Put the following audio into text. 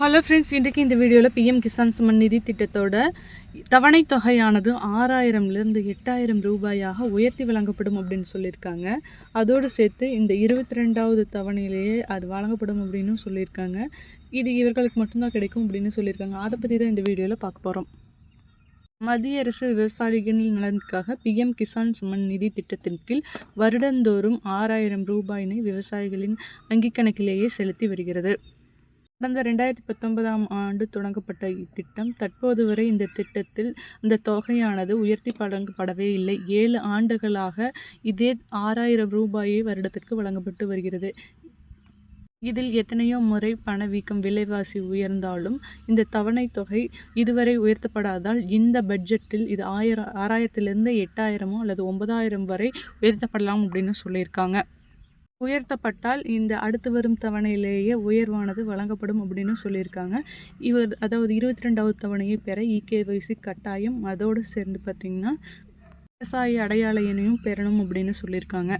Hello friends இன்றைக்கு இந்த வீடியோவில் பிஎம் கிசான் சம்மன் நிதி திட்டத்தோட தவணை தொகையானது ஆறாயிரம்லேருந்து எட்டாயிரம் ரூபாயாக உயர்த்தி வழங்கப்படும் அப்படின்னு சொல்லியிருக்காங்க. அதோடு சேர்த்து இந்த இருபத்தி ரெண்டாவது தவணையிலேயே அது வழங்கப்படும் அப்படின்னு சொல்லியிருக்காங்க. இது இவர்களுக்கு மட்டும்தான் கிடைக்கும் அப்படின்னு சொல்லியிருக்காங்க. அதை பற்றி தான் இந்த வீடியோவில் பார்க்க போகிறோம் மத்திய அரசு விவசாயிகளின் நலனுக்காக பிஎம் கிசான் சம்மன் நிதி திட்டத்தின் கீழ் வருடந்தோறும் ஆறாயிரம் ரூபாயினை விவசாயிகளின் வங்கிக் கணக்கிலேயே செலுத்தி வருகிறது. கடந்த ரெண்டாயிரத்தி பத்தொன்பதாம் ஆண்டு தொடங்கப்பட்ட இத்திட்டம் தற்போது வரை இந்த திட்டத்தில் இந்த தொகையானது உயர்த்தி வழங்கப்படவே இல்லை. ஏழு ஆண்டுகளாக இதே ஆறாயிரம் ரூபாயே வருடத்திற்கு வழங்கப்பட்டு வருகிறது. இதில் எத்தனையோ முறை பணவீக்கம் விலைவாசி உயர்ந்தாலும் இந்த தவணை தொகை இதுவரை உயர்த்தப்படாதால் இந்த பட்ஜெட்டில் இது ஆயிரம் ஆறாயிரத்திலிருந்து எட்டாயிரமோ அல்லது ஒன்பதாயிரம் வரை உயர்த்தப்படலாம் அப்படின்னு சொல்லியிருக்காங்க. உயர்த்தப்பட்டால் இந்த அடுத்து வரும் தவணையிலேயே உயர்வானது வழங்கப்படும் அப்படின்னு சொல்லியிருக்காங்க. இவர் அதாவது இருபத்தி ரெண்டாவது தவணையை பெற இகேவைசி கட்டாயம் அதோடு சேர்ந்து பார்த்திங்கன்னா விவசாய அடையாள எண்ணையும் பெறணும் அப்படின்னு சொல்லியிருக்காங்க.